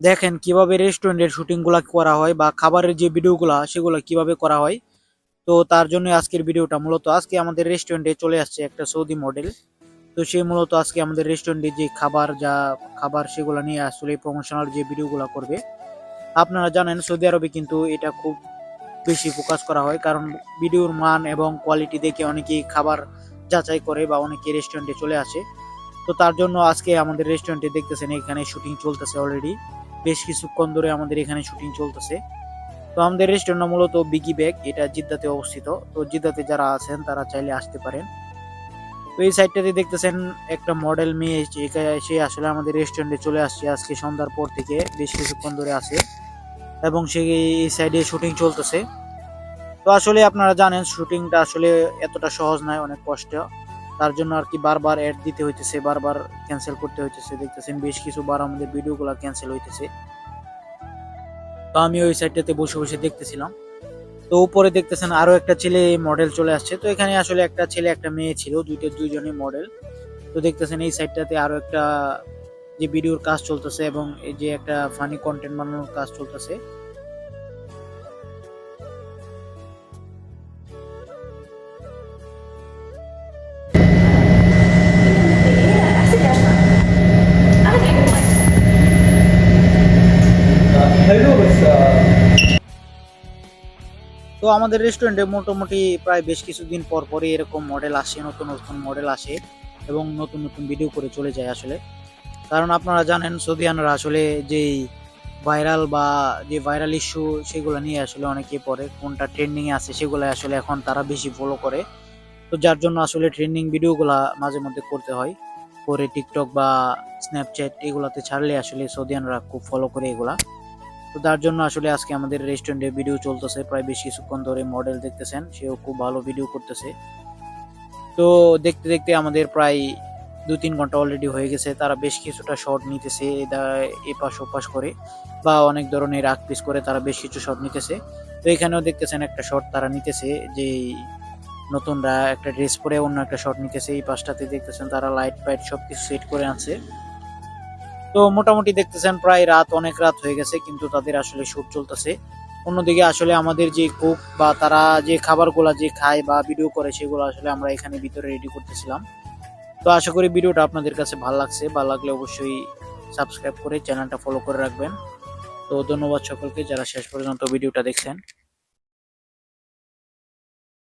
দেখেন কীভাবে রেস্টুরেন্টের শুটিংগুলো করা হয় বা খাবারের যে ভিডিওগুলো সেগুলো কীভাবে করা হয়। তো তার জন্য আজকের ভিডিওটা মূলত আজকে আমাদের রেস্টুরেন্টে চলে আসছে একটা সৌদি মডেল তো সে মূলত আজকে আমাদের রেস্টুরেন্টে যে খাবার, যা খাবার সেগুলো নিয়ে আসলে প্রমোশনাল যে ভিডিওগুলো করবে। আপনারা জানেন, সৌদি আরবে কিন্তু এটা খুব বেশি ফোকাস করা হয়, কারণ ভিডিওর মান এবং কোয়ালিটি দেখে অনেকেই খাবার যাচাই করে বা অনেকে রেস্টুরেন্টে চলে আসে। তো তার জন্য আজকে আমাদের রেস্টুরেন্টে দেখতেছেন, এখানে শুটিং চলতেছে অলরেডি বেশ কিছুক্ষণ ধরে আমাদের এখানে শুটিং চলতেছে। তো আমাদের রেস্টুরেন্ট মূলত বিগি ব্যাগ এটা জিদ্দাতে অবস্থিত। তো জিদ্দাতে যারা আছেন, তারা চাইলে আসতে পারেন। তো এই সাইডটাতে দেখতেছেন একটা মডেল মেয়ে, সে আসলে আমাদের রেস্টুরেন্টে চলে আসছে। আজকে সন্ধ্যার পর থেকে বেশ কিছুক্ষণ ধরে আছে। এবং সে এই সাইডে শুটিং চলতেছে। তো আসলে আপনারা জানেন শুটিংটা আসলে এতটা সহজ নয়, অনেক কষ্ট। তার জন্য আর কি বারবার অ্যাড দিতে হইতেছে, বারবার ক্যান্সেল করতে হইতেছে। দেখতেছেন, বেশ কিছু বার আমাদের ভিডিওগুলো ক্যান্সেল হইতেছে। তো আমি ওই সাইডটাতে বসে বসে দেখতেছিলাম। তো উপরে দেখতেছেন, আরও একটা ছেলে মডেল চলে আসছে। তো এখানে আসলে একটা ছেলে, একটা মেয়ে ছিল, দুইটা, দুইজনই মডেল তো দেখতেছেন, এই সাইডটাতে আরও একটা যে ভিডিওর কাজ চলতেছে এবং এই যে একটা ফানি কন্টেন্ট বানানোর কাজ চলতেছে। তো আমাদের রেস্টুরেন্টে মোটামুটি প্রায় বেশ কিছুদিন পর পরই এরকম মডেল আসে, নতুন নতুন মডেল আসে এবং নতুন নতুন ভিডিও করে চলে যায় আসলে। কারণ আপনারা জানেন সৌদিয়ানরা আসলে যেই ভাইরাল বা যে ভাইরাল ইস্যু সেগুলো নিয়ে আসলে অনেকে পড়ে, কোনটা ট্রেন্ডিং এ আছে সেগুলো আসলে এখন তারা বেশি ফলো করে। তো যার জন্য আসলে ট্রেন্ডিং ভিডিওগুলা মাঝে মধ্যে করতে হয়। করে টিকটক বা স্ন্যাপচ্যাট এগুলাতে ছাড়লে আসলে সৌদিয়ানরা খুব ফলো করে এগুলা। তো তার জন্য আসলে আজকে আমাদের রেস্টুরেন্টে ভিডিও চলতেছে, প্রায় বেশ কিছুক্ষণ ধরে মডেল দেখতেছেন, সেও খুব ভালো ভিডিও করতেছে। তো দেখতে দেখতে আমাদের প্রায় দু তিন ঘণ্টা অলরেডি হয়ে গেছে, তারা বেশ কিছুটা শট নিতেছে এপাশ ওপাশ করে, বা অনেক ধরনের আগ পিস করে তারা বেশ কিছু শট নিতেছে। তো এখানেও দেখতেছেন একটা শট তারা নিতেছে, যে নতুনরা একটা ড্রেস পরে অন্য একটা শট নিতেছে, এই পাশটাতে দেখতেছেন তারা লাইট ফাইট সব কিছু সেট করে আনছে। তো মোটামুটি দেখতেছেন প্রায় রাত, অনেক রাত হয়ে গেছে, কিন্তু তাদের আসলে শুট চলতেছে। অন্যদিকে আসলে আমাদের যে কুক বা তারা যে খাবারগুলা যে খায় বা ভিডিও করে, সেগুলো আসলে আমরা এখানে ভিতরে রেডি করতেছিলাম। তো আশা করি ভিডিওটা আপনাদের কাছে ভালো লাগছে। ভালো লাগলে অবশ্যই সাবস্ক্রাইব করে চ্যানেলটা ফলো করে রাখবেন। তো ধন্যবাদ সকলকে যারা শেষ পর্যন্ত ভিডিওটা দেখছেন।